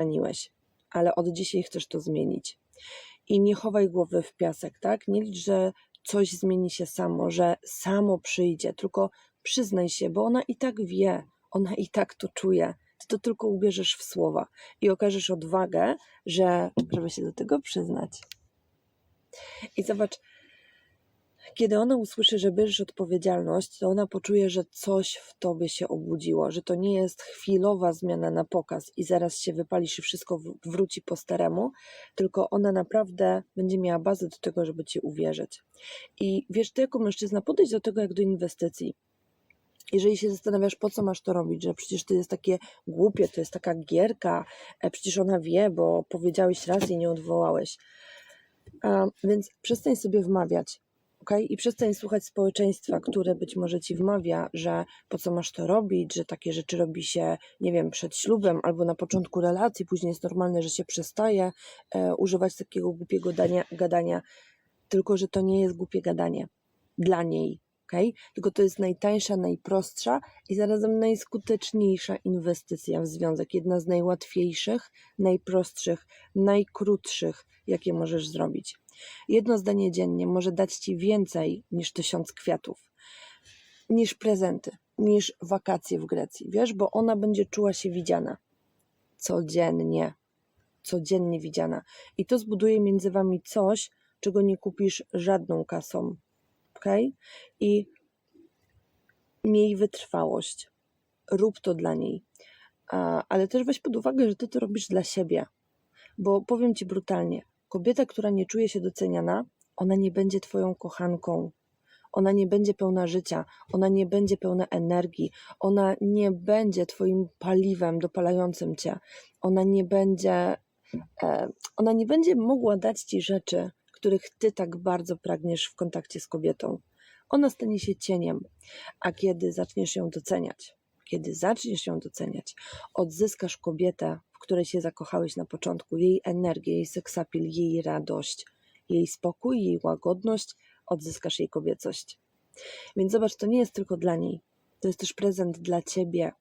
raniłeś, ale od dzisiaj chcesz to zmienić. I nie chowaj głowy w piasek, tak? Nie licz, że coś zmieni się samo, że samo przyjdzie, tylko przyznaj się, bo ona i tak wie, ona i tak to czuje. Ty to tylko ubierzesz w słowa i okażesz odwagę, że, żeby się do tego przyznać. I zobacz, kiedy ona usłyszy, że bierzesz odpowiedzialność, to ona poczuje, że coś w tobie się obudziło, że to nie jest chwilowa zmiana na pokaz i zaraz się wypalisz i wszystko wróci po staremu, tylko ona naprawdę będzie miała bazę do tego, żeby ci uwierzyć. I wiesz, ty jako mężczyzna podejdź do tego jak do inwestycji. Jeżeli się zastanawiasz, po co masz to robić, że przecież to jest takie głupie, to jest taka gierka, e, przecież ona wie, bo powiedziałeś raz i nie odwołałeś. Więc przestań sobie wmawiać, ok? I przestań słuchać społeczeństwa, które być może ci wmawia, że po co masz to robić, że takie rzeczy robi się, nie wiem, przed ślubem albo na początku relacji, później jest normalne, że się przestaje e, używać takiego głupiego dania, gadania, tylko że to nie jest głupie gadanie dla niej, Tylko to jest najtańsza, najprostsza i zarazem najskuteczniejsza inwestycja w związek. Jedna z najłatwiejszych, najprostszych, najkrótszych, jakie możesz zrobić. Jedno zdanie dziennie może dać ci więcej niż tysiąc kwiatów, niż prezenty, niż wakacje w Grecji, wiesz, bo ona będzie czuła się widziana codziennie, codziennie widziana. I to zbuduje między wami coś, czego nie kupisz żadną kasą, ok? I miej wytrwałość, rób to dla niej, ale też weź pod uwagę, że ty to robisz dla siebie, bo powiem ci brutalnie, kobieta, która nie czuje się doceniana, ona nie będzie twoją kochanką. Ona nie będzie pełna życia, ona nie będzie pełna energii, ona nie będzie twoim paliwem dopalającym cię, ona nie będzie, e, ona nie będzie mogła dać ci rzeczy, których ty tak bardzo pragniesz w kontakcie z kobietą. Ona stanie się cieniem, a kiedy zaczniesz ją doceniać, kiedy zaczniesz ją doceniać, odzyskasz kobietę, w której się zakochałeś na początku, jej energię, jej seksapil, jej radość, jej spokój, jej łagodność, odzyskasz jej kobiecość. Więc zobacz, to nie jest tylko dla niej, to jest też prezent dla ciebie,